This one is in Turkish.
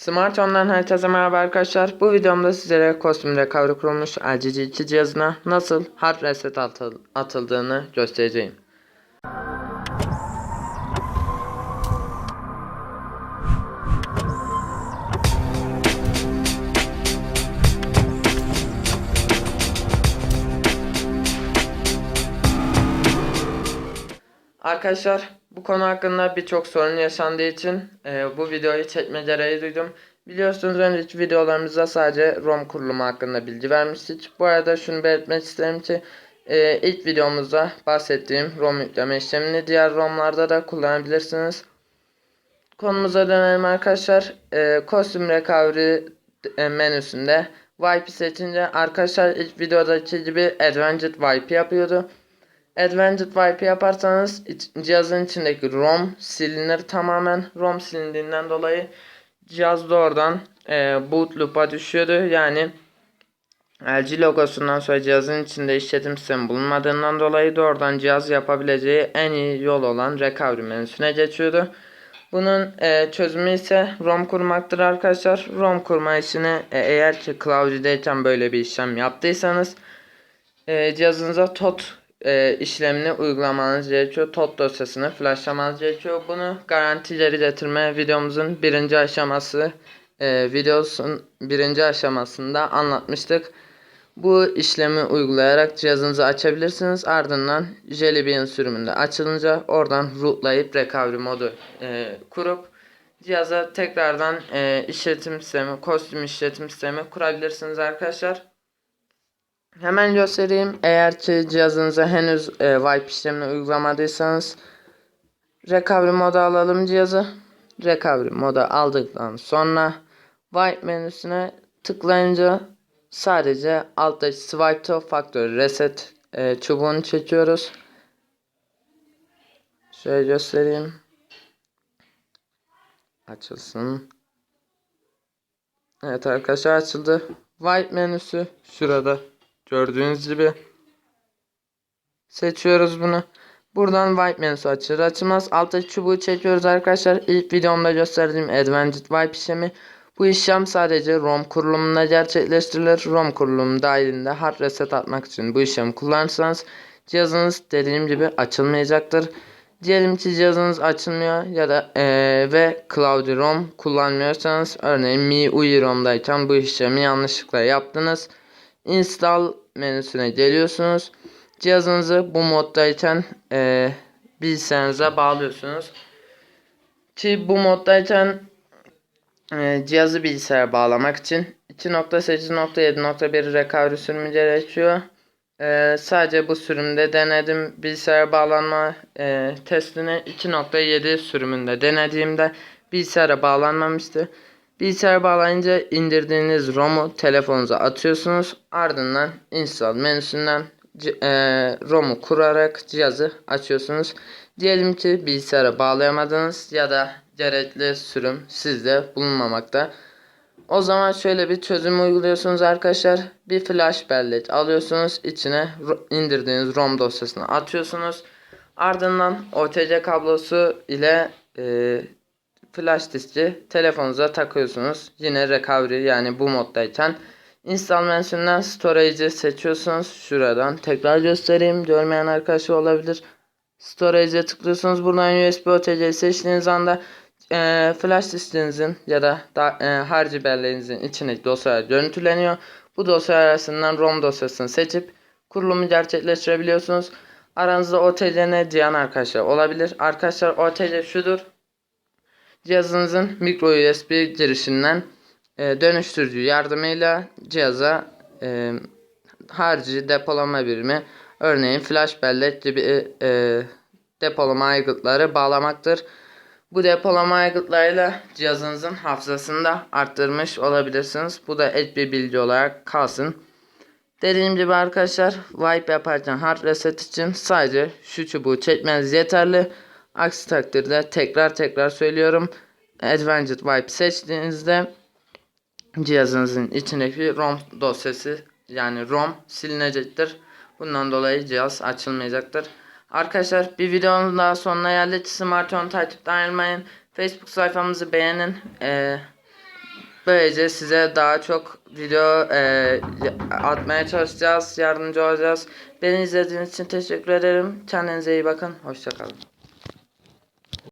Smart Home'dan herkese merhaba arkadaşlar. Bu videomda sizlere kostümde kavru kurulmuş LG 2 cihazına nasıl hard reset atıl- atıldığını göstereceğim. Arkadaşlar bu konu hakkında birçok sorun yaşandığı için e, bu videoyu çekme gereği duydum. Biliyorsunuz önceki videolarımızda sadece ROM kurulumu hakkında bilgi vermiştik. Bu arada şunu belirtmek isterim ki e, ilk videomuzda bahsettiğim ROM yükleme işlemini diğer ROM'larda da kullanabilirsiniz. Konumuza dönelim arkadaşlar. E, kostüm recovery e, menüsünde wipe seçince arkadaşlar ilk videodaki gibi advanced wipe yapıyordu. Advanced Wipe yaparsanız cihazın içindeki ROM silinir tamamen. ROM silindiğinden dolayı cihaz doğrudan e, boot loop'a düşüyordu. Yani LG logosundan sonra cihazın içinde işletim sistemi bulunmadığından dolayı doğrudan cihaz yapabileceği en iyi yol olan recovery menüsüne geçiyordu. Bunun e, çözümü ise ROM kurmaktır arkadaşlar. ROM kurma işini e, eğer ki Cloudy'deyken böyle bir işlem yaptıysanız e, cihazınıza TOT e, işlemini uygulamanız gerekiyor. TOT dosyasını flashlamanız gerekiyor. Bunu garantileri getirme videomuzun birinci aşaması e, videosun birinci aşamasında anlatmıştık. Bu işlemi uygulayarak cihazınızı açabilirsiniz. Ardından Jelly Bean sürümünde açılınca oradan rootlayıp recovery modu e, kurup cihaza tekrardan e, işletim sistemi, kostüm işletim sistemi kurabilirsiniz arkadaşlar. Hemen göstereyim. Eğer ki cihazınıza henüz e, wipe işlemini uygulamadıysanız recovery moda alalım cihazı. Recovery moda aldıktan sonra wipe menüsüne tıklayınca sadece alttaki swipe to factory reset e, çubuğunu çekiyoruz. Şöyle göstereyim. Açılsın. Evet arkadaşlar açıldı. Wipe menüsü şurada. Gördüğünüz gibi. Seçiyoruz bunu. Buradan wipe menüsü açılır açılmaz. Alttaki çubuğu çekiyoruz arkadaşlar. İlk videomda gösterdiğim Advanced Wipe işlemi. Bu işlem sadece ROM kurulumunda gerçekleştirilir. ROM kurulumu dahilinde hard reset atmak için bu işlemi kullanırsanız cihazınız dediğim gibi açılmayacaktır. Diyelim ki cihazınız açılmıyor ya da eee, ve Cloudy ROM kullanmıyorsanız örneğin MIUI ROM'dayken bu işlemi yanlışlıkla yaptınız. Install menüsüne geliyorsunuz. Cihazınızı bu moddayken eee bilgisayarınıza bağlıyorsunuz. Ki bu moddayken eee, cihazı bilgisayara bağlamak için 2.8.7.1 recovery sürümü gerekiyor. Eee, sadece bu sürümde denedim. Bilgisayara bağlanma eee, testini 2.7 sürümünde denediğimde bilgisayara bağlanmamıştı. Bilgisayara bağlayınca indirdiğiniz ROM'u telefonunuza atıyorsunuz. Ardından install menüsünden eee, ROM'u kurarak cihazı açıyorsunuz. Diyelim ki bilgisayara bağlayamadınız ya da gerekli sürüm sizde bulunmamakta. O zaman şöyle bir çözüm uyguluyorsunuz arkadaşlar. Bir flash bellek alıyorsunuz. içine indirdiğiniz ROM dosyasını atıyorsunuz. Ardından OTC kablosu ile eee flash diski telefonunuza takıyorsunuz. Yine recovery yani bu moddayken install menüsünden storage'i seçiyorsunuz. Şuradan tekrar göstereyim. Görmeyen arkadaşlar olabilir. Storage'e tıklıyorsunuz. Buradan USB OTC'yi seçtiğiniz anda eee, flash diskinizin ya da, da eee, harcı belleğinizin içindeki dosyalar görüntüleniyor. Bu dosyalar arasından ROM dosyasını seçip kurulumu gerçekleştirebiliyorsunuz. Aranızda OTC ne diyen arkadaşlar olabilir. Arkadaşlar OTC şudur cihazınızın micro USB girişinden e, dönüştürücü yardımıyla cihaza e, harici depolama birimi örneğin flash bellek gibi e, depolama aygıtları bağlamaktır. Bu depolama aygıtlarıyla cihazınızın hafızasını da arttırmış olabilirsiniz. Bu da ek bir bilgi olarak kalsın. Dediğim gibi arkadaşlar wipe yaparken hard reset için sadece şu çubuğu çekmeniz yeterli. Aksi takdirde tekrar tekrar söylüyorum. Advanced Wipe seçtiğinizde cihazınızın içindeki ROM dosyası yani ROM silinecektir. Bundan dolayı cihaz açılmayacaktır. Arkadaşlar bir videonun daha sonuna geldik. Smart Home takipten ayrılmayın. Facebook sayfamızı beğenin. Ee, Böylece size daha çok video e, atmaya çalışacağız, yardımcı olacağız. Beni izlediğiniz için teşekkür ederim. Kendinize iyi bakın. Hoşçakalın.